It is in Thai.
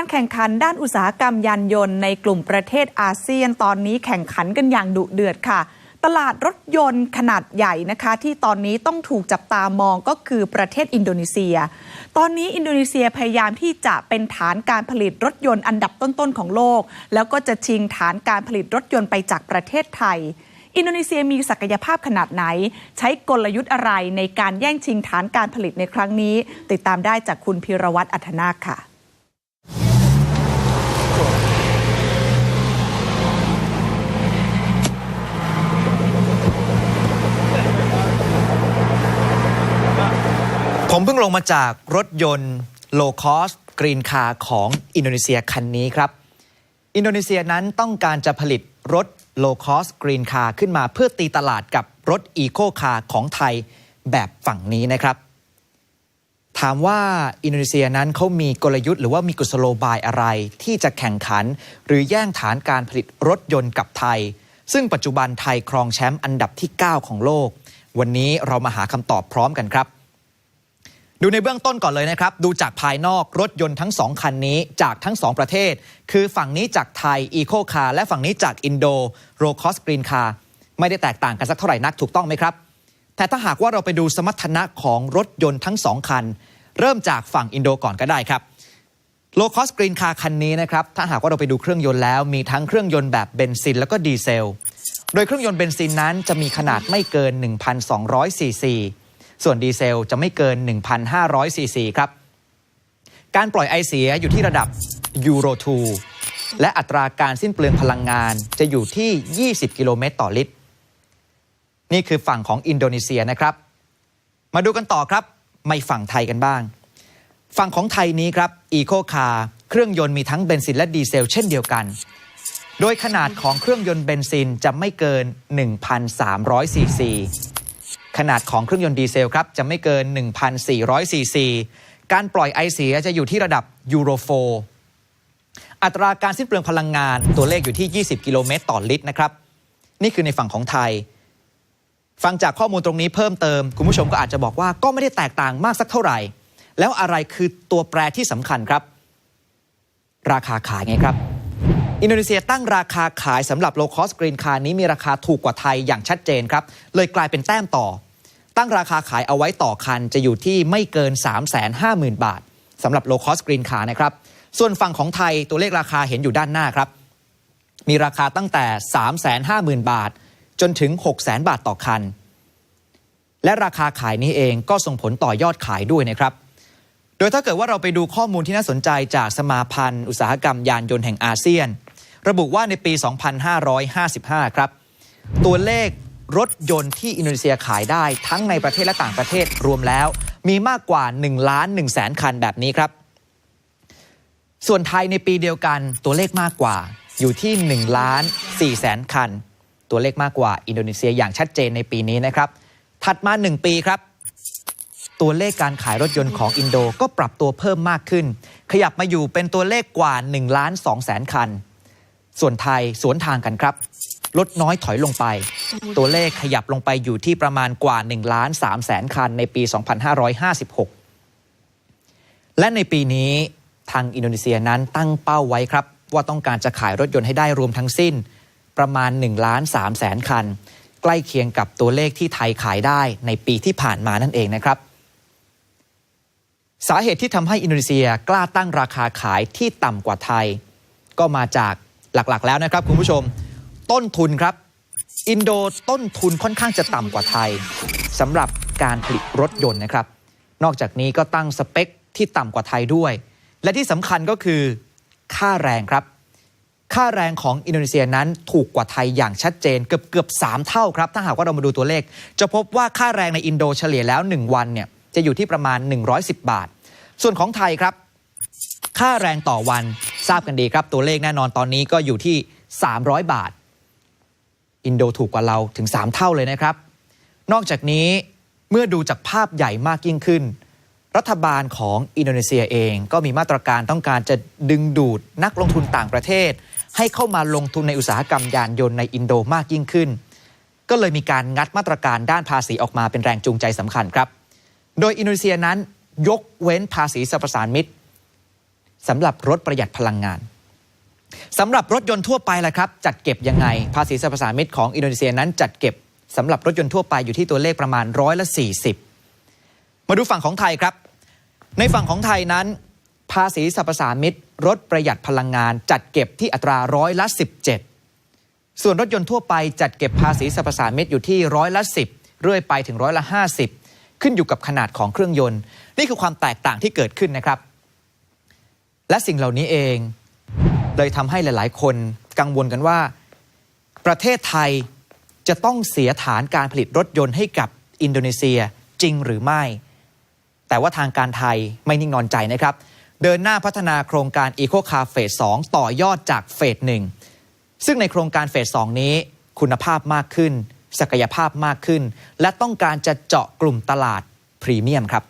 การแข่งขันด้านอุตสาหกรรมยานยนต์ในกลุ่มประเทศอาเซียนตอนนี้แข่งขันกันอย่างดุเดือดค่ะ ตลาดรถยนต์ขนาดใหญ่นะคะ ที่ตอนนี้ต้องถูกจับตามองก็คือประเทศอินโดนีเซีย ตอนนี้อินโดนีเซียพยายามที่จะเป็นฐานการผลิตรถยนต์อันดับต้นๆของโลก แล้วก็จะชิงฐานการผลิตรถยนต์ไปจากประเทศไทยอินโดนีเซียมีศักยภาพขนาดไหน ใช้กลยุทธ์อะไรในการแย่งชิงฐานการผลิตในครั้งนี้ ติดตามได้จากคุณพิรวัตรอัธนาคค่ะ ผมเพิ่ง ลงมาจากรถยนต์ low cost green car ของอินโดนีเซียคันนี้ครับ อินโดนีเซียนั้นต้องการจะผลิตรถ low cost green car ขึ้นมาเพื่อตีตลาดกับรถ eco car ของไทยแบบฝั่งนี้นะครับ ถามว่าอินโดนีเซียนั้นเขามีกลยุทธ์หรือว่ามีกุศโลบายอะไรที่จะแข่งขัน หรือแย่งฐานการผลิตรถยนต์กับไทย ซึ่งปัจจุบันไทยครองแชมป์อันดับที่ 9 ของโลก วันนี้เรามาหาคำตอบพร้อมกันครับ ดูในเบื้องต้นก่อนเลยนะครับ ดูจากภายนอกรถยนต์ทั้ง 2 คันนี้จากทั้ง 2 ประเทศ คือฝั่งนี้จากไทย Eco Car และฝั่งนี้จากอินโด r o c o s Green Car ไม่ได้แตกต่างกันสักเท่าไหร่นักถูกต้องไหมครับ แต่ถ้าหากว่าเราไปดูสมรรถนะของรถยนต์ทั้ง 2 คัน เริ่มจากฝั่งอินโดก่อนก็ได้ครับโลคอสกรีนคาร์คันนี้นะครับถ้าหากว่าเราไปดูเครื่องยนต์แล้ว มีทั้งเครื่องยนต์แบบเบนซินแล้วก็ดีเซล โดยเครื่องยนต์เบนซินนั้นจะมีขนาดไม่เกิน 1,200ซีซี ส่วนดีเซลจะไม่เกิน 1,500ซีซีครับ การปล่อยไอเสียอยู่ที่ระดับยูโร2และอัตราการสิ้นเปลืองพลังงานจะอยู่ที่ 20 กิโลเมตรต่อลิตร นี่คือฝั่งของอินโดนีเซียนะครับ มาดูกันต่อครับ ไม่ฝั่งไทยกันบ้าง ฝั่งของไทยนี้ครับอีโคคาเครื่องยนต์มีทั้งเบนซินและดีเซล เช่นเดียวกัน โดยขนาดของเครื่องยนต์เบนซินจะไม่เกิน 1,300ซีซี ขนาดของเครื่องยนต์ดีเซลครับจะไม่เกิน 1,400ซีซีการปล่อยไอเสียจะอยู่ที่ระดับยูโร4อัตราการสิ้นเปลืองพลังงานตัวเลขอยู่ที่ 20 กิโลเมตรต่อลิตรนะครับ นี่คือในฝั่งของไทย ฟังจากข้อมูลตรงนี้เพิ่มเติม คุณผู้ชมก็อาจจะบอกว่าก็ไม่ได้แตกต่างมากสักเท่าไหร่ แล้วอะไรคือตัวแปรที่สำคัญครับ ราคาขายไงครับ อินโดนีเซียตั้งราคาขายสำหรับ low cost green car นี้มีราคาถูกกว่าไทยอย่างชัดเจนครับ เลยกลายเป็นแต้มต่อ ตั้งราคาขายเอาไว้ต่อคันจะอยู่ที่ไม่เกิน 350,000 บาทสำหรับ low cost green car นะครับ ส่วนฝั่งของไทยตัวเลขราคาเห็นอยู่ด้านหน้าครับ มีราคาตั้งแต่ 350,000 บาท จนถึง 600,000 บาทต่อคัน และราคาขายนี้เองก็ส่งผลต่อยอดขายด้วยนะครับ โดยถ้าเกิดว่าเราไปดูข้อมูลที่น่าสนใจจากสมาพันธ์ อุตสาหกรรมยานยนต์แห่งอาเซียน ระบุว่าในปี 2555 ครับ ตัวเลข รถยนต์ที่อินโดนีเซียขายได้ทั้งในประเทศและต่างประเทศรวมแล้ว มีมากกว่า1ล้าน1แสนคันแบบนี้ครับ ส่วนไทยในปีเดียวกันตัวเลขมากกว่าอยู่ที่1ล้าน4แสนคัน ตัวเลขมากกว่าอินโดนีเซียอย่างชัดเจนในปีนี้นะครับ ถัดมา 1 ปีครับ ตัวเลขการขายรถยนต์ของอินโดก็ปรับตัวเพิ่มมากขึ้น ขยับมาอยู่เป็นตัวเลขกว่า1ล้าน2แสนคัน ส่วนไทยสวนทางกันครับ ลดน้อยถอยลงไป ตัวเลขขยับลงไปอยู่ที่ประมาณกว่า1ล้าน3แสนคันในปี 2556 และในปีนี้ทางอินโดนีเซียนั้นตั้งเป้าไว้ครับ ว่าต้องการจะขายรถยนต์ให้ได้รวมทั้งสิ้น ประมาณ1ล้าน3แสนคัน ใกล้เคียงกับตัวเลขที่ไทยขายได้ในปีที่ผ่านมานั่นเองนะครับสาเหตุที่ทำให้อินโดนีเซียกล้าตั้งราคาขายที่ต่ำกว่าไทย ก็มาจากหลักๆ แล้วนะครับคุณผู้ชม ต้นทุนครับ อินโดต้นทุนค่อนข้างจะต่ำกว่าไทยสำหรับการผลิตรถยนต์นะครับ นอกจากนี้ก็ตั้งสเปคที่ต่ำกว่าไทยด้วย และที่สำคัญก็คือ ค่าแรงครับ ค่าแรงของอินโดนีเซียนั้นถูกกว่าไทยอย่างชัดเจนเกือบเกือบสามเท่าครับ ถ้าหากว่าเรามาดูตัวเลข จะพบว่าค่าแรงในอินโดเฉลี่ยแล้ว 1 วันเนี่ยจะอยู่ที่ประมาณ 110 บาท ส่วนของไทยครับ ค่าแรงต่อวันทราบกันดีครับ ตัวเลขแน่นอนตอนนี้ก็อยู่ที่ 300 บาท อินโดถูกกว่าเราถึง 3 เท่าเลยนะครับ นอกจากนี้เมื่อดูจากภาพใหญ่มากยิ่งขึ้น รัฐบาลของอินโดนีเซียเองก็มีมาตรการต้องการจะดึงดูดนักลงทุนต่างประเทศ ให้เข้ามาลงทุนในอุตสาหกรรมยานยนต์ในอินโดมากยิ่งขึ้น ก็เลยมีการงัดมาตรการด้านภาษีออกมาเป็นแรงจูงใจสำคัญครับ โดยอินโดนีเซียนั้นยกเว้นภาษีสรรพสานมิตรสำหรับรถประหยัดพลังงาน สำหรับรถยนต์ทั่วไปล่ะครับ จัดเก็บยังไง ภาษีสรรพสามิตของอินโดนีเซียนั้นจัดเก็บสำหรับรถยนต์ทั่วไปอยู่ที่ตัวเลขประมาณร้อยละ40 มาดูฝั่งของไทยครับ ในฝั่งของไทยนั้น ภาษีสรรพสามิตรถประหยัดพลังงาน จัดเก็บที่อัตราร้อยละ 17 ส่วนรถยนต์ทั่วไปจัดเก็บภาษีสรรพสามิตอยู่ที่ร้อยละ 10 เรื่อยไปถึงร้อยละ 50 ขึ้นอยู่กับขนาดของเครื่องยนต์ นี่คือความแตกต่างที่เกิดขึ้นนะครับ และสิ่งเหล่านี้เอง เลยทำให้หลาย ๆ คนกังวลกันว่า ประเทศไทยจะต้องเสียฐานการผลิตรถยนต์ให้กับอินโดนีเซียจริงหรือไม่ แต่ว่าทางการไทยไม่นิ่งนอนใจนะครับ เดินหน้าพัฒนาโครงการ Eco Car เฟส2ต่อยอดจากเฟส1ซึ่งในโครงการเฟส2นี้คุณภาพมากขึ้น ศักยภาพมากขึ้น และต้องการจะเจาะกลุ่มตลาดพรีเมียมครับ